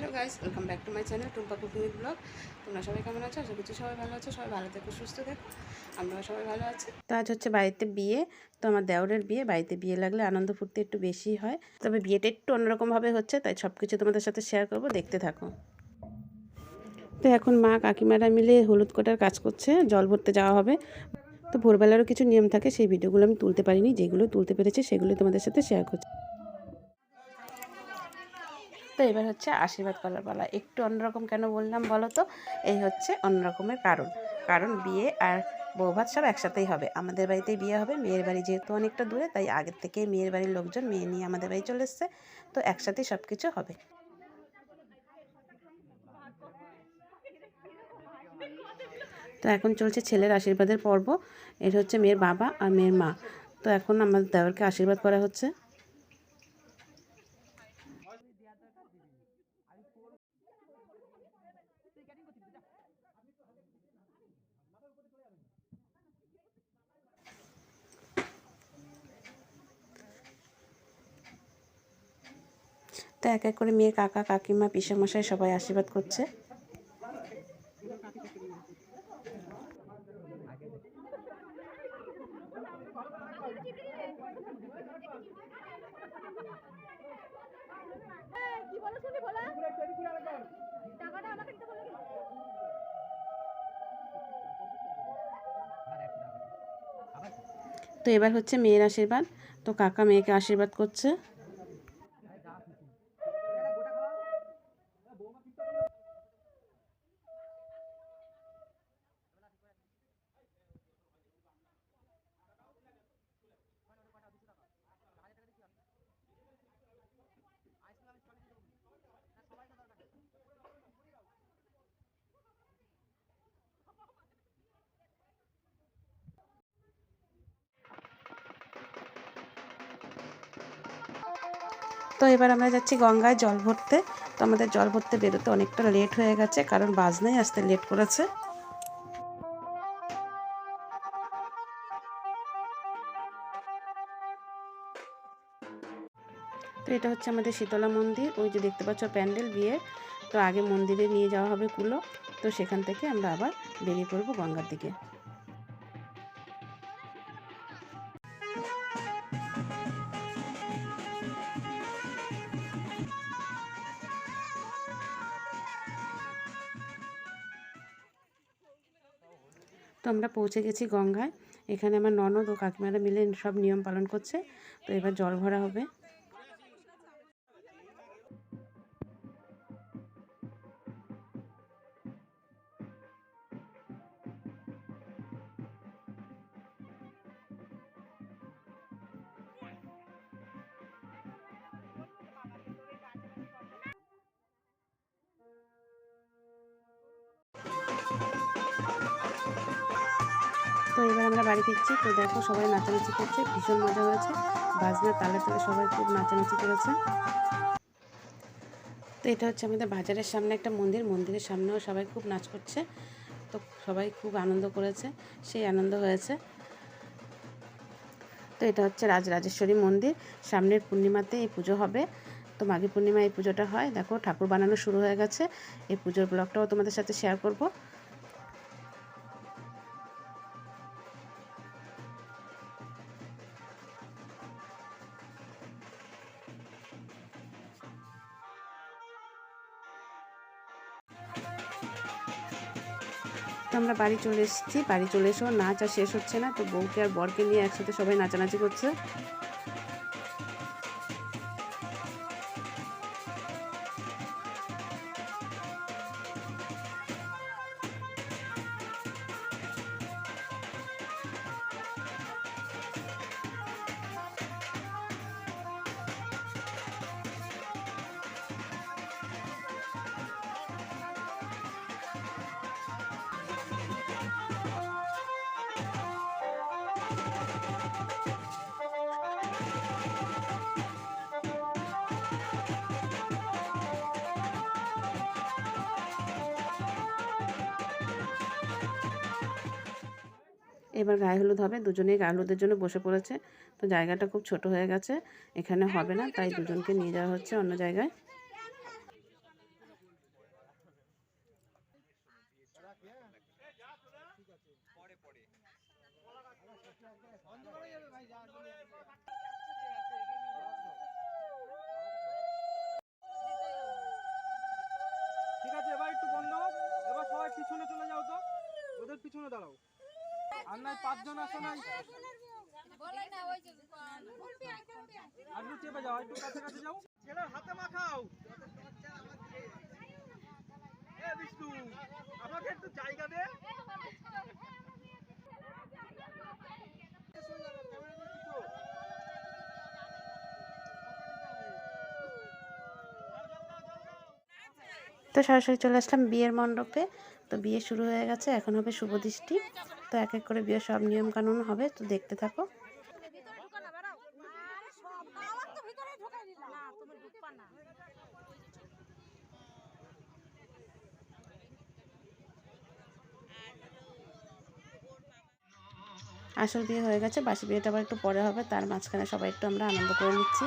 Hello guys, welcome back to my channel Tumpa cooking blog. তোমরা সবাই কেমন আছো? আশা করছি সবাই ভালো আছো, সবাই ভালো থেকো, সুস্থ থেকো। আমরাও সবাই ভালো আছি। তো আজ হচ্ছে বাড়িতে বিয়ে, তো আমার দেওরের বিয়ে, বাড়িতে বিয়ে লাগলে আনন্দ ফুর্তি একটু বেশি হয়। তবে বিয়েটা একটু অন্যরকমভাবে হচ্ছে, তাই সব কিছু তোমাদের সাথে শেয়ার করব, দেখতে থাকো। তো এখন মা কাকিমারা মিলে হলুদ কোটার কাজ করছে, জল ভরতে যাওয়া হবে। তো ভোরবেলারও কিছু নিয়ম থাকে, সেই ভিডিওগুলো আমি তুলতে পারিনি, যেগুলো তুলতে পেরেছি সেগুলো তোমাদের সাথে শেয়ার করছি। তো এবার হচ্ছে আশীর্বাদ করার পালা। একটু অন্যরকম কেন বললাম বলো তো এই হচ্ছে অন্যরকমের কারণ। কারণ বিয়ে আর বৌভাত সব একসাথেই হবে। আমাদের বাড়িতেই বিয়ে হবে। মেয়ের বাড়ি যেহেতু অনেকটা দূরে, তাই আগের থেকেই মেয়ের বাড়ির লোকজন মেয়ে নিয়ে আমাদের বাড়ি চলে এসছে। তো একসাথেই সব কিছু হবে। তো এখন চলছে ছেলের আশীর্বাদের পর্ব। এটা হচ্ছে মেয়ের বাবা আর মেয়ের মা। তো এখন আমাদের দেওয়ারকে আশীর্বাদ করা হচ্ছে। তো এক এক করে মেয়ের কাকা, কাকিমা, পিসামশাই সবাই আশীর্বাদ করছে। তো এবার হচ্ছে মেয়ের আশীর্বাদ। তো কাকা মেয়েকে আশীর্বাদ করছে। তো এবার আমরা যাচ্ছি গঙ্গায় জল ভরতে। তো আমাদের জল ভরতে বেরোতে অনেকটা লেট হয়ে গেছে, কারণ বাস নাই আসতে লেট করেছে। তো এটা হচ্ছে আমাদের শীতলা মন্দির, ওই যে দেখতে পাচ্ছ প্যান্ডেল বিয়ে। তো আগে মন্দিরে নিয়ে যাওয়া হবে কুলো, তো সেখান থেকে আমরা আবার বেরিয়ে পড়ব গঙ্গার দিকে। তো আমরা পৌঁছে গেছি গঙ্গায়। এখানে আমার ননদ ও কাকিমারা মিলে সব নিয়ম পালন করছে। তো এবার জল ভরা হবে। তো এবার আমরা বাড়ি ফিরছি। তো দেখো সবাই নাচানাচি করছে, ভীষণ মজা হয়েছে। বাজনা তালে তালে সবাই খুব নাচানাচি করেছে। তো এটা হচ্ছে আমাদের বাজারের সামনে একটা মন্দির। মন্দিরের সামনেও সবাই খুব নাচ করছে। তো সবাই খুব আনন্দ করেছে, সেই আনন্দ হয়েছে। তো এটা হচ্ছে রাজরাজেশ্বরী মন্দির। সামনের পূর্ণিমাতে এই পুজো হবে। তো মাঘী পূর্ণিমা এই পুজোটা হয়। দেখো ঠাকুর বানানো শুরু হয়ে গেছে। এই পুজোর ব্লগটাও তোমাদের সাথে শেয়ার করব। তো আমরা বাড়ি চলে এসেছি। বাড়ি চলে এসেও নাচ আর শেষ হচ্ছে না, তো বউকে আর বরকে নিয়ে একসাথে সবাই নাচানাচি করছে। এবার গায়ে হলুদ হবে। দুজনেই গায়ে হলুদের জন্য বসে পড়েছে। তো জায়গাটা খুব ছোট হয়ে গেছে। এখানে হবে না, তাই দুজনকে নিয়ে যাওয়া হচ্ছে অন্য জায়গায় ঠিক আছে এবার একটু বন্ধ এবার সবাই পিছনে চলে যাও তো। ওদের পিছনে দাঁড়াও। আর নাই পাঁচজন আসো নাই? আর একটু চেপে যাও একটু কাছে কাছে যাও। ছেলের হাতে মাখাও। এ বিষ্ণু আমাকে একটু জায়গা দে। তো সরাসরি চলে আসলাম বিয়ের মণ্ডপে। তো বিয়ে শুরু হয়ে গেছে, এখন হবে শুভ দৃষ্টি। তো এক এক করে বিয়ের সব নিয়ম কানুন হবে, তো দেখতে থাকো। আসল বিয়ে হয়ে গেছে, বাসি বিয়েটা আবার একটু পরে হবে, তার মাঝখানে সবাই একটু আমরা আনন্দ করে নিচ্ছি।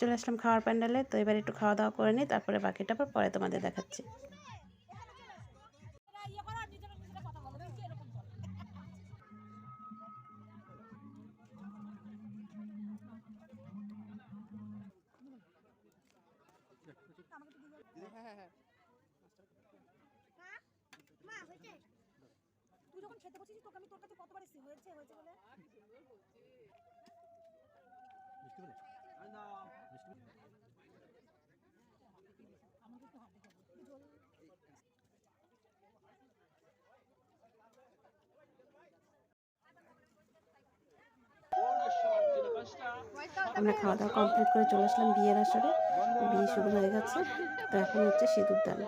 চলে আসলাম খাওয়ার প্যান্ডেলে, তো এবার একটু খাওয়া দাওয়া করে নিই, তারপরে বাকিটা পরে তোমাদের দেখাচ্ছি। তুই যখন খেতে বসেছিস তোকে আমি তোর কাছে কতবার হয়েছে হয়েছে বলে? জল আমরা খাওয়া দাওয়া কমপ্লিট করে চলে আসলাম বিয়ের আসরে। বিয়ে শুরু হয়ে গেছে। তো এখন হচ্ছে সিঁদুর দান।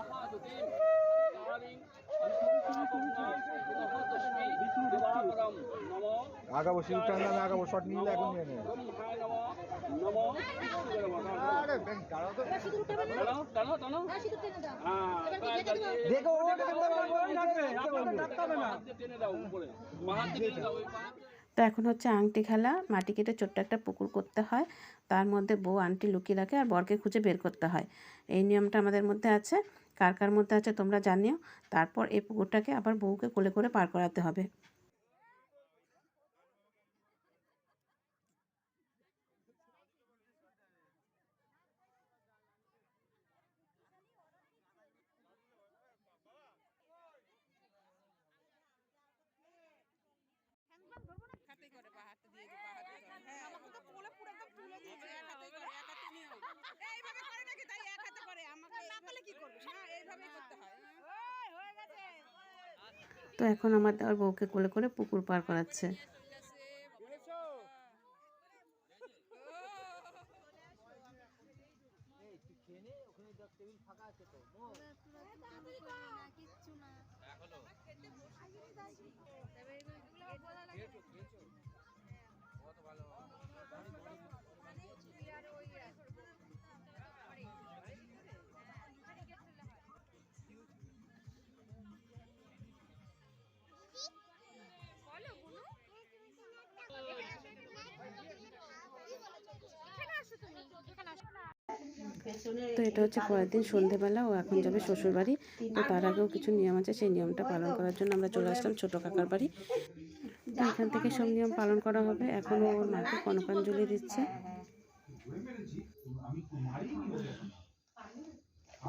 আগাবো সিঁদুরটা আমি আগাবো শট নিলে এখন নিয়ে নেবে। তো। এখন হচ্ছে আংটি খেলা, মাটি কেটে ছোট্ট একটা পুকুর করতে হয়, তার মধ্যে বউ আংটি লুকিয়ে রাখে আর বরকে খুঁজে বের করতে হয় এই নিয়মটা আমাদের মধ্যে আছে, কার কার মধ্যে আছে তোমরা জানিও, তারপর এই পুকুরটাকে আবার বউকে কোলে করে পার করাতে হবে আমাকে তো কোলে পুরো একদম তুলে দিয়েছে এক হাতে করে এক হাতে নিও এইভাবে করে নাকি তাই এক হাতে করে আমাকে কি করবে? না এইভাবেই করতে হয়। ওই হয়ে গেছে। তো এখন আমার দেওয়ার বউকে কোলে করে পুকুর পার করাচ্ছে। তো এটা হচ্ছে পরের দিন সন্ধেবেলা ও এখন যাবে শ্বশুর বাড়ি তো তার আগেও কিছু নিয়ম আছে সেই নিয়মটা পালন করার জন্য আমরা চলে আসলাম ছোটো কাকার বাড়ি। তো এখান থেকে সব নিয়ম পালন করা হবে। এখন ওর মাকে কনকাঞ্জলি দিচ্ছে।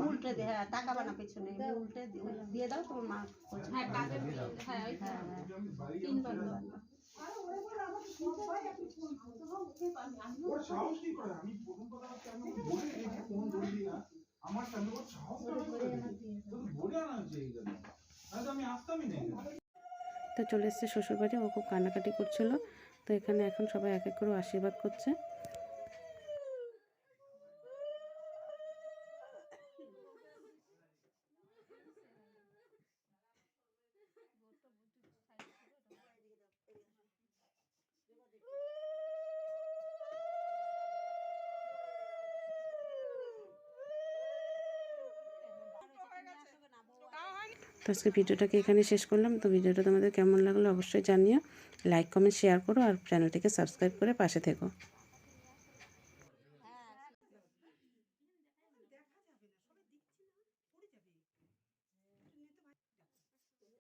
উল্টে দে হ্যাঁ তাকাবা না পেছনে উল্টে দিয়ে দাও তোমার মা হ্যাঁ হ্যাঁ তিনবার। তো চলে এসছে শ্বশুর বাড়ি ও খুব কান্নাকাটি করছিল। তো এখানে এখন সবাই এক এক করে আশীর্বাদ করছে। তো আজকে ভিডিওটাকে এখানে শেষ করলাম। তো ভিডিওটা তোমাদের কেমন লাগল অবশ্যই জানিও। লাইক কমেন্ট শেয়ার করো আর চ্যানেলটিকে সাবস্ক্রাইব করে পাশে থেকো।